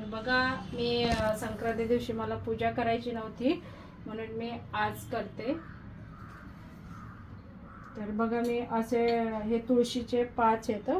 तर बघा मी संक्रांती दिवशी मला पूजा करायची नव्हती म्हणून मी आज करते. तर बघा मी असे हे तुळशीचे पाच आहेत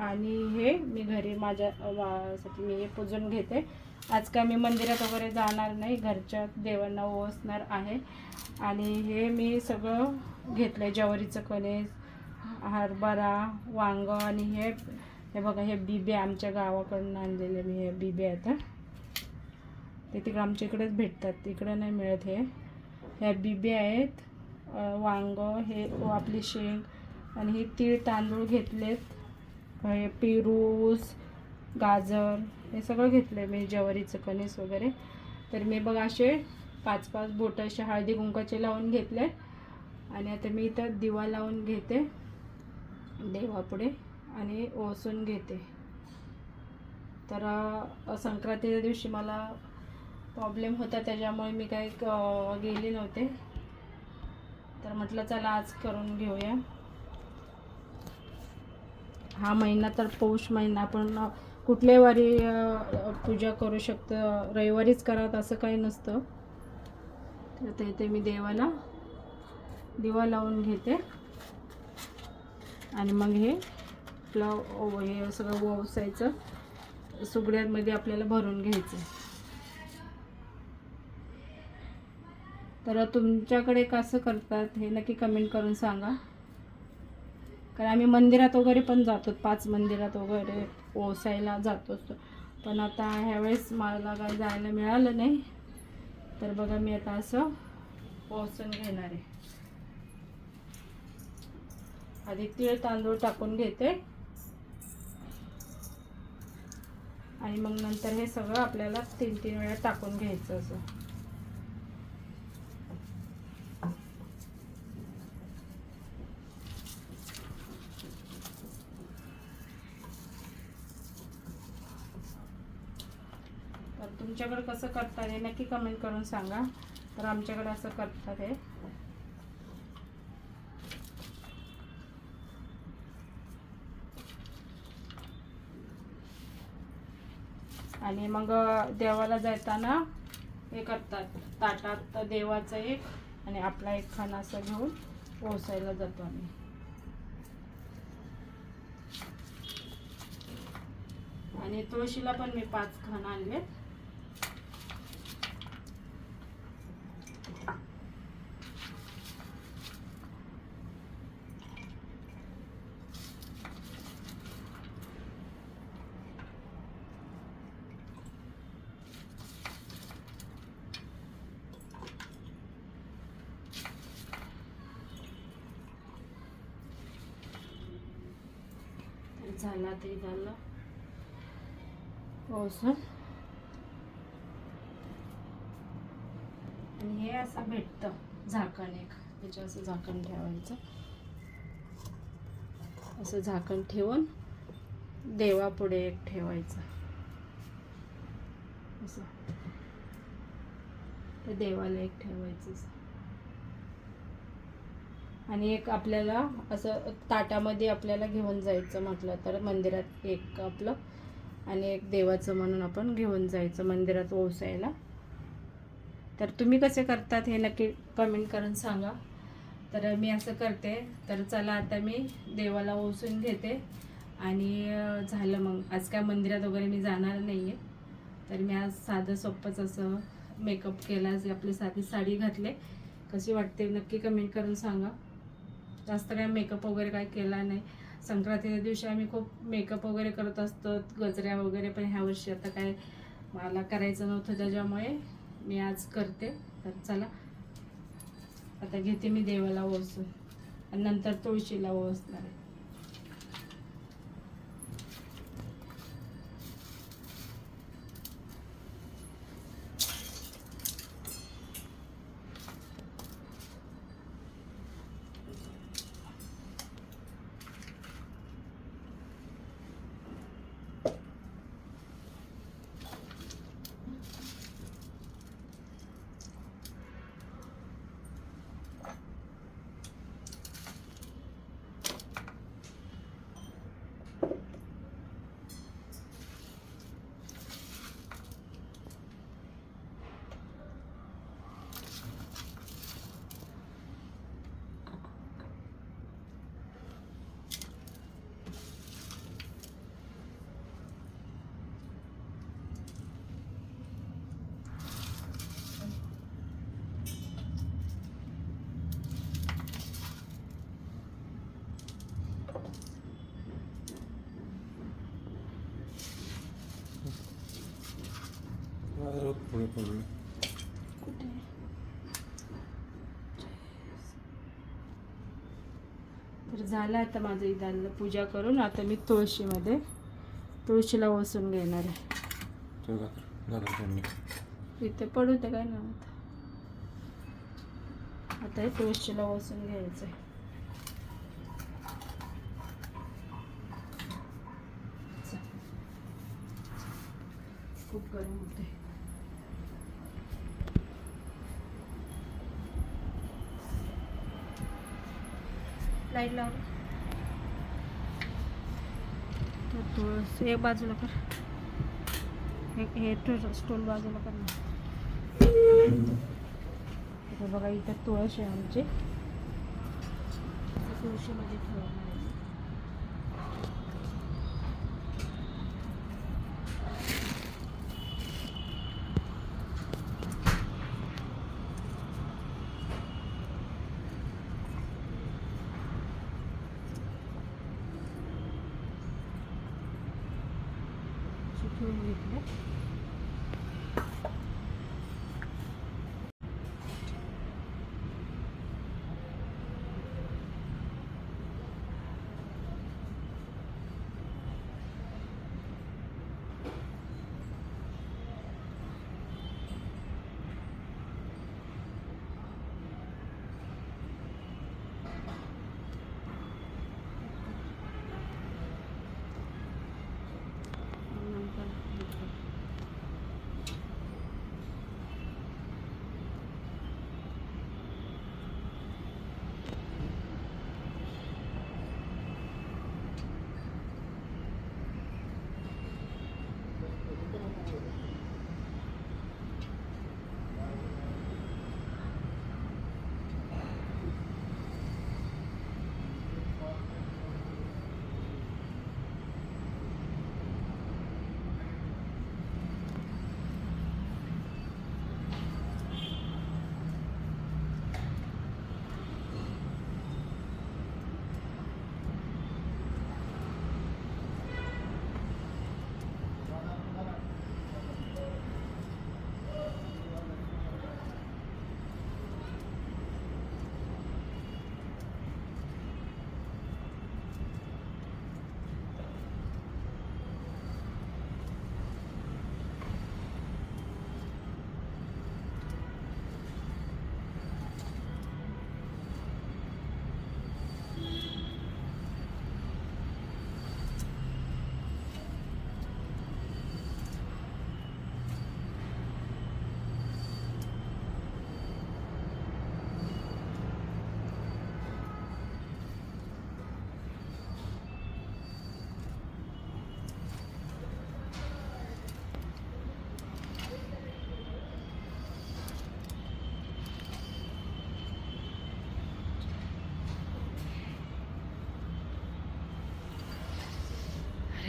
आणि हे मी घरी माझ्या साठी मी हे पूजून घेते. आज काय मी मंदिरात वगैरे जाणार नाही घरच्या देवांना ओसणार आहे. आणि हे मी सगळं घेतलं आहे ज्वारीचं कणीस हरभरा वांग आणि हे हे बघा हे बिबे आमच्या गावाकडून आणलेले मी हे बिबे आता ते तिकडं आमच्या इकडेच भेटतात. तिकडं नाही मिळत हे. ह्या बिबे आहेत वांग हे आपली शेंग आणि हे तीळ तांदूळ घेतलेत. हे पेरूस गाजर हे सगळं घेतलं आहे मी ज्वारीचं कणीस वगैरे. तर मी बघ असे पाच पाच बोटं असे हळदी कुंकाचे लावून घेतले आणि आता मी इथं दिवा लावून घेते. देवापुढे आणि ओसून घेते. तर संक्रांतीच्या दिवशी मला प्रॉब्लेम होता त्याच्यामुळे मी काही गेले नव्हते. तर म्हटलं चला आज करून घेऊया. हा महिना तर पौष महिना आपण कुठल्याही वारी पूजा करू शकतो? रविवारीच करत असं काही नसतं. तर ते इथे मी देवाला दिवा लावून घेते. आणि मग हे आपलं हे सगळं ओवसायचं सुगड्यांमध्ये आपल्याला भरून घ्यायचं. तर तुमच्याकडे कसं करतात हे नक्की कमेंट करून सांगा. कारण आम्ही मंदिरात वगैरे पण जातो पाच मंदिरात वगैरे ओसायला जातोच पण आता ह्यावेळेस मला काय जायला मिळालं नाही. तर बघा मी आता असं ओसून घेणार आहे. आधी तीळ तांदूळ टाकून घेते. आणि मग नंतर हे सगळं आपल्याला तीन तीन वेळा टाकून घ्यायचं असं. तर तुमच्याकडे कसं करतात हे नक्की कमेंट करून सांगा. तर आमच्याकडे असं करतात हे. आणि मग देवाला जाताना हे करतात. ताटात देवाचं एक आणि आपला एक खाना असं घेऊन पोहोचायला जातो आम्ही. आणि तुळशीला पण मी पाच खाना झाला ते झालं. हो आणि हे असं भेटतं झाकण एक. त्याच्यावर असं झाकण ठेवायचं. असं झाकण ठेवून देवापुढे एक ठेवायचं. असं. ते देवाला एक ठेवायचं असं. आणि एक आपल्याला असं ताटामध्ये आपल्याला घेऊन जायचं म्हटलं तर मंदिरात एक आपलं आणि एक देवाचं म्हणून आपण घेऊन जायचं मंदिरात ओसायला. तर तुम्ही कसे करतात हे नक्की कमेंट करून सांगा. तर मी असं करते. तर चला आता मी देवाला ओसून घेते. आणि झालं मग. आज काय मंदिरात वगैरे मी जाणार नाही आहे तर मी आज साधं सोपंच असं मेकअप केला. जे आपली साधी साडी घातले. कशी वाटते नक्की कमेंट करून सांगा. जास्त काय मेकअप वगैरे काय केला नाही. संक्रांतीच्या दिवशी आम्ही खूप मेकअप वगैरे करत असतो गजऱ्या वगैरे पण ह्या वर्षी आता काय मला करायचं नव्हतं त्याच्यामुळे मी आज करते. तर चला. आता घेते मी देवाला ओसून आणि नंतर तुळशीला ओसणार आहे. पडलो कुठे? तर झालं आता माझं इदानला पूजा करून. आता मी तुळशीमध्ये तुळशीला वसून घेणार आहे. इथे पडू ते काय ना आता? आता हे तुळशीला वसून घ्यायचं आहे खूप गरम होते लाइट लाव. तर तुळस एक बाजूला कर. एक हे टो- स्टोल बाजूला कर ना. बघा इथं तुळस आहे आमची. तुळशीमध्ये ठेवणार. आहे.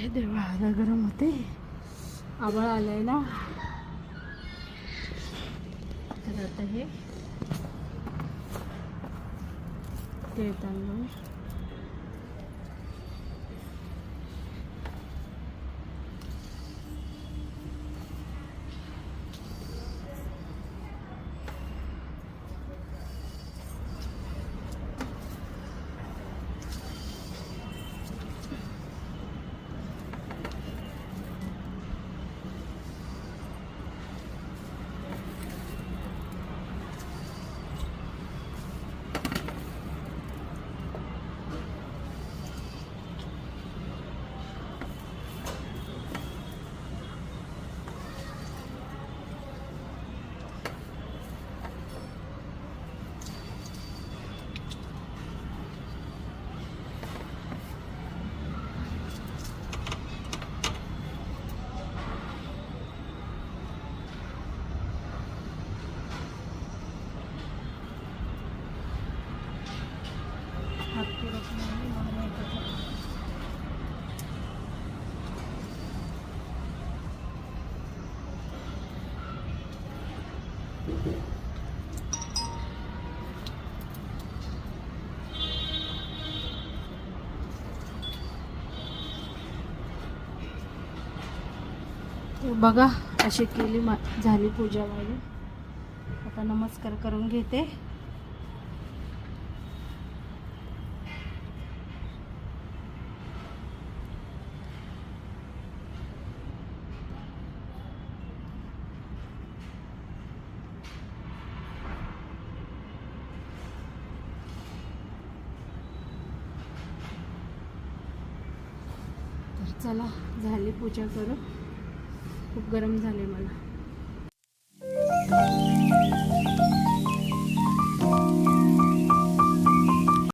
आहे देवा आता गरम होते. आभाळ आलंय ना. तर आता हे ते तांदूळ बघा अशी केली मा झाली पूजा माझी. आता नमस्कार करून घेते. तर चला झाली पूजा करू खूप गरम झाले मला.